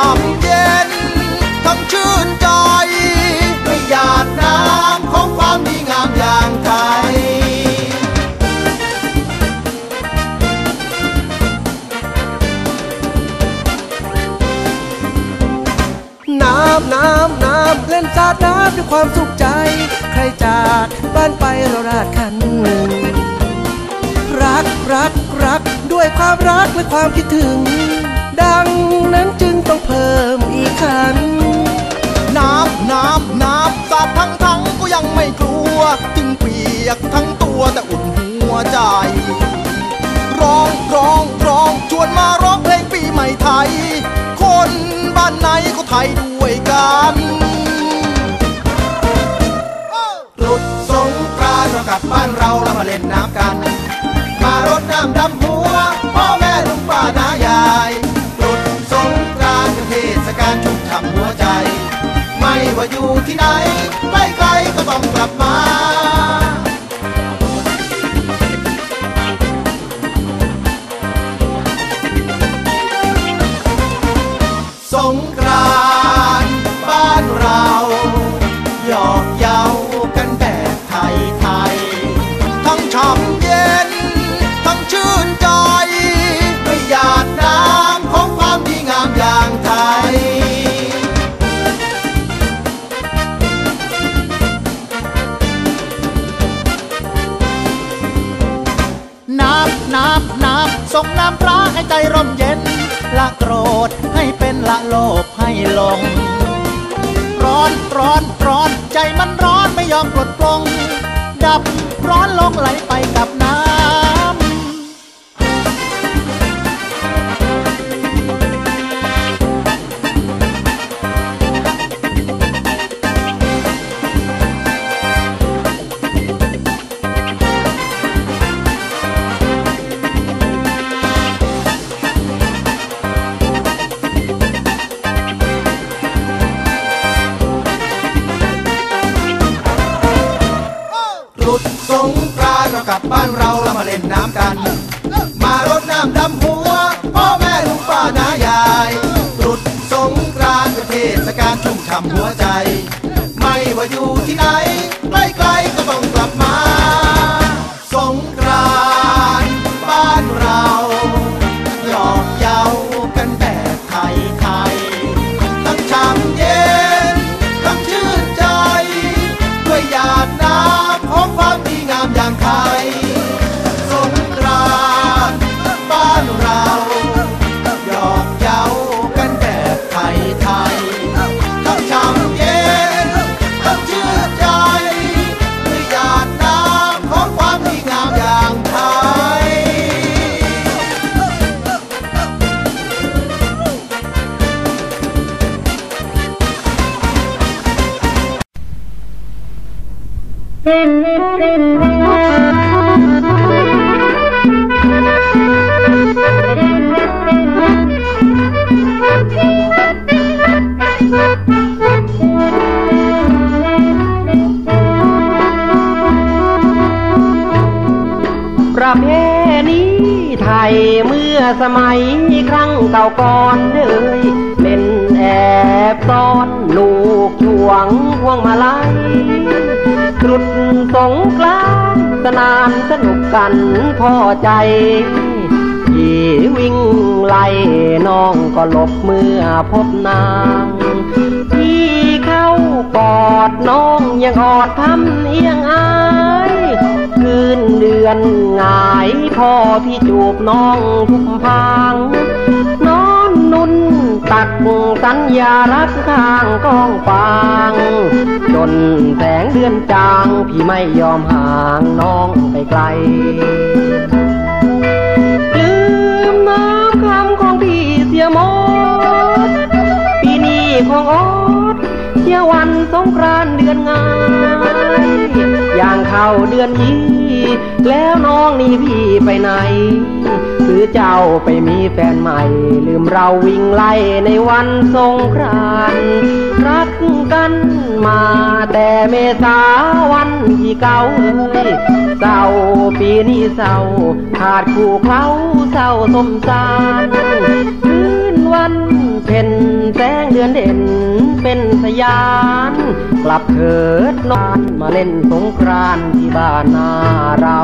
ช่ำเย็นทั้งชื่นใจไม่หยาดน้ำของความดีงามอย่างไทยน้ำน้ำน้ำเล่นสาดน้ำด้วยความสุขใจ ใครจากบ้านไปเราราดคันรักรักรักด้วยความรักและความคิดถึง มอีกคันน้ำน้ำน้ำสาดทั้งทั้งก็ยังไม่กลัว จึงเปียกทั้งตัวแต่อุ่นหัวใจ ร้องร้องร้องชวนมาร้องเพลงปีใหม่ไทย คนบ้านไหนก็ไทยด้วยกันหลุดสงกรานต์เรากลับบ้านเราแล้วมาเล่นน้ำกัน มารดน้ำดำ ว่าอยู่ที่ไหนใกล้ๆก็ต้องกลับมา ส่งน้ำพระให้ใจร่มเย็น ละโกรธให้เป็นละโลภให้ลง ร้อนร้อนร้อนใจมันร้อนไม่ยอมปลดปลง ดับร้อนลงไหลไปกับน้ำ นน้ำกัน มารดน้ำดำหัว พ่อแม่ลุงป้าน้ายายหลุดสงกรานต์เป็นเทศกาลชุ่มฉ่ำหัวใจ ไม่ว่าอยู่ที่ไหน ประเพณีไทยเมื่อสมัยครั้งเก่าก่อนเลยเล่นแอบซ่อนลูกช่วงพวงมาลัยตรุด สงกรานสนานสนุกกันพอใจที่วิ่งไล่น้องก็หลบเมื่อพบนางที่เข้ากอดน้องยังอดทำเอียงอายคืนเดือนหงายพ่อพี่จูบน้องทุกพางนอนนุ่น ตักสัญญารักข้างกองฟาง จนแสงเดือนจาง พี่ไม่ยอมห่างน้องไปไกล ลืมน้ำคำของพี่เสียหมด ปีนี้ของออดเที่ยววันสงกรานเดือนงายอย่างเข้าเดือนยี่แล้วน้องนี่พี่ไปไหน รือเจ้าไปมีแฟนใหม่ ลืมเราวิ่งไล่ในวันสงกรานต์รักกันมาแต่เมษาวันที่เก่าเอ้ยเศร้าปีนี้เศร้าขาดคู่เขาเศร้าสมสารคืนวันเพ็ญแสงเดือนเด่นเป็นสยาน กลับเถิดนอนมาเล่นสงกรานต์ที่บ้านนาเรา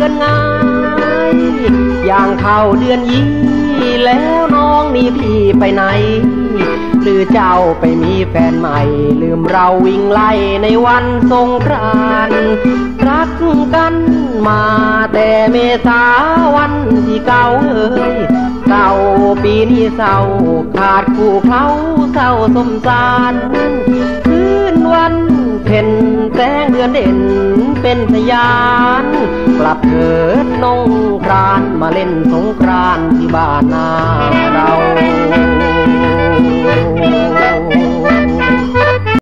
ดือนงายอย่างเข้าเดือนยี่แล้วน้องนี่พี่ไปไหน หรือเจ้าไปมีแฟนใหม่ ลืมเราวิ่งไล่ในวันสงกรานต์รักกันมาแต่เมษาวันที่เก่าเอ่ยเก่าปีนี้เศร้าขาดคู่เขาเศร้าสมสารคืนวันเพ็ญแสงเดือนเด่นเป็นพยาน กลับเถิดนงครานมาเล่นสงกรานที่บ้านนาเรา